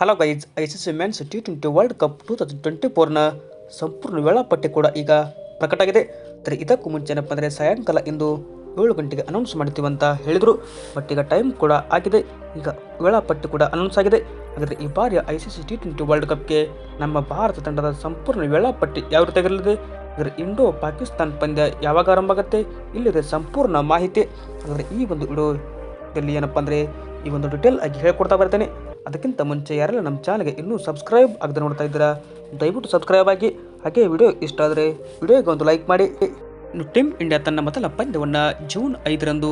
Hello guys I C C men's T twenty world cup two thousand twenty ಫೋರ್ನ ಸಂಪೂರ್ಣ ವೇಳಾಪಟ್ಟಿ ಕೂಡ ಈಗ ಪ್ರಕಟ ಆಗಿದೆ. ಆದರೆ ಇದಕ್ಕೂ ಮುಂಚೆ ಏನಪ್ಪ ಅಂದರೆ ಸಾಯಂಕಾಲ ಇಂದು ಏಳು ಗಂಟೆಗೆ ಅನೌನ್ಸ್ ಮಾಡ್ತೀವಿ ಅಂತ ಹೇಳಿದರು. ಬಟ್ ಈಗ ಟೈಮ್ ಕೂಡ ಆಗಿದೆ. ಈಗ ವೇಳಾಪಟ್ಟಿ ಕೂಡ ಅನೌನ್ಸ್ ಆಗಿದೆ. ಹಾಗಾದರೆ ಈ ಬಾರಿಯ I C C T twenty world ಕಪ್ಗೆ ನಮ್ಮ ಭಾರತ ತಂಡದ ಸಂಪೂರ್ಣ ವೇಳಾಪಟ್ಟಿ ಯಾವ ರೀತಿ ಆಗಿರಲಿದೆ? ಹಾಗಾದರೆ ಇಂಡೋ ಪಾಕಿಸ್ತಾನ್ ಪಂದ್ಯ ಯಾವಾಗ ಆರಂಭ ಆಗುತ್ತೆ? ಇಲ್ಲಿದೆ ಸಂಪೂರ್ಣ ಮಾಹಿತಿ. ಹಾಗಾದರೆ ಈ ಒಂದು ವಿಡಿಯೋದಲ್ಲಿ ಏನಪ್ಪ ಅಂದರೆ ಈ ಒಂದು ಡಿಟೇಲ್ ಆಗಿ ಹೇಳ್ಕೊಡ್ತಾ ಬರ್ತೇನೆ. ಅದಕ್ಕಿಂತ ಮುಂಚೆ ಯಾರೆಲ್ಲ ನಮ್ಮ ಚಾನಲ್ಗೆ ಇನ್ನೂ ಸಬ್ಸ್ಕ್ರೈಬ್ ಆಗದೆ ನೋಡ್ತಾ ಇದ್ದೀರಾ, ದಯವಿಟ್ಟು ಸಬ್ಸ್ಕ್ರೈಬ್ ಆಗಿ. ಹಾಗೆ ವಿಡಿಯೋ ಇಷ್ಟ ಆದರೆ ವಿಡಿಯೋಗೆ ಒಂದು ಲೈಕ್ ಮಾಡಿ. ಇನ್ನು ಟೀಮ್ ಇಂಡಿಯಾ ತನ್ನ ಮೊದಲ ಪಂದ್ಯವನ್ನು ಜೂನ್ ಐದರಂದು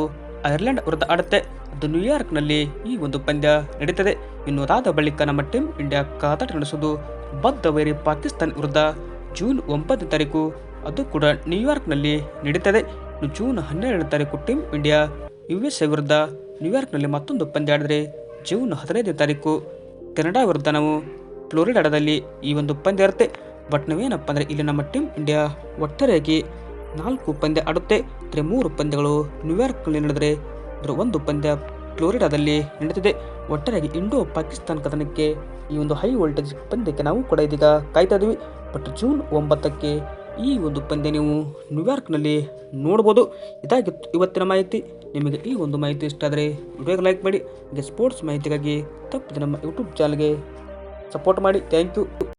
ಐರ್ಲೆಂಡ್ ವಿರುದ್ಧ ಆಡುತ್ತೆ. ಅದು ನ್ಯೂಯಾರ್ಕ್ನಲ್ಲಿ ಈ ಒಂದು ಪಂದ್ಯ ನಡೀತದೆ. ಇನ್ನು ಅದಾದ ಬಳಿಕ ನಮ್ಮ ಟೀಮ್ ಇಂಡಿಯಾ ಕಾದಾಟ ನಡೆಸೋದು ಬದ್ಧ ವೈರಿ ಪಾಕಿಸ್ತಾನ ವಿರುದ್ಧ ಜೂನ್ ಒಂಬತ್ತನೇ ತಾರೀಕು. ಅದು ಕೂಡ ನ್ಯೂಯಾರ್ಕ್ನಲ್ಲಿ ನಡೀತದೆ. ಇನ್ನು ಜೂನ್ ಹನ್ನೆರಡನೇ ತಾರೀಕು team India U S A ವಿರುದ್ಧ ನ್ಯೂಯಾರ್ಕ್ನಲ್ಲಿ ಮತ್ತೊಂದು ಪಂದ್ಯ ಆಡಿದ್ರೆ ಜೂನ್ ಹದಿನೈದನೇ ತಾರೀಕು, ಕೆನಡಾ ವಿರುದ್ಧ ನಾವು ಫ್ಲೋರಿಡಾದಲ್ಲಿ ಈ ಒಂದು ಪಂದ್ಯ ಇರುತ್ತೆ ಬಟ್ ನಾವೇನಪ್ಪ ಅಂದರೆ, ಇಲ್ಲಿ ನಮ್ಮ ಟೀಮ್ ಇಂಡಿಯಾ ಒಟ್ಟಾರೆಯಾಗಿ ನಾಲ್ಕು ಪಂದ್ಯ ಆಡುತ್ತೆ. ಅಂದರೆ ಮೂರು ಪಂದ್ಯಗಳು ನ್ಯೂಯಾರ್ಕ್ನಲ್ಲಿ ನಡೆದರೆ, ಅದರ ಒಂದು ಪಂದ್ಯ ಫ್ಲೋರಿಡಾದಲ್ಲಿ ನಡೆದಿದೆ ಒಟ್ಟಾರೆಯಾಗಿ ಇಂಡೋ ಪಾಕಿಸ್ತಾನ್ ಕದನಕ್ಕೆ ಈ ಒಂದು ಹೈ ವೋಲ್ಟೇಜ್ ಪಂದ್ಯಕ್ಕೆ ನಾವು ಕೂಡ ಇದೀಗ ಕಾಯ್ತಾ ಇದ್ದೀವಿ ಬಟ್ ಜೂನ್ ಒಂಬತ್ತಕ್ಕೆ ಈ ಒಂದು ಪಂದ್ಯ ನೀವು ನ್ಯೂಯಾರ್ಕ್ನಲ್ಲಿ ನೋಡ್ಬೋದು. ಇದಾಗಿತ್ತು ಇವತ್ತಿನ ಮಾಹಿತಿ. ನಿಮಗೆ ಈ ಒಂದು ಮಾಹಿತಿ ಇಷ್ಟ ಆದರೆ ವಿಡಿಯೋಗೆ ಲೈಕ್ ಮಾಡಿ, ಹಾಗೆ ಸ್ಪೋರ್ಟ್ಸ್ ಮಾಹಿತಿಗಾಗಿ ತಪ್ಪದೆ ನಮ್ಮ ಯೂಟ್ಯೂಬ್ ಚಾನಲ್ಗೆ ಸಪೋರ್ಟ್ ಮಾಡಿ. Thank you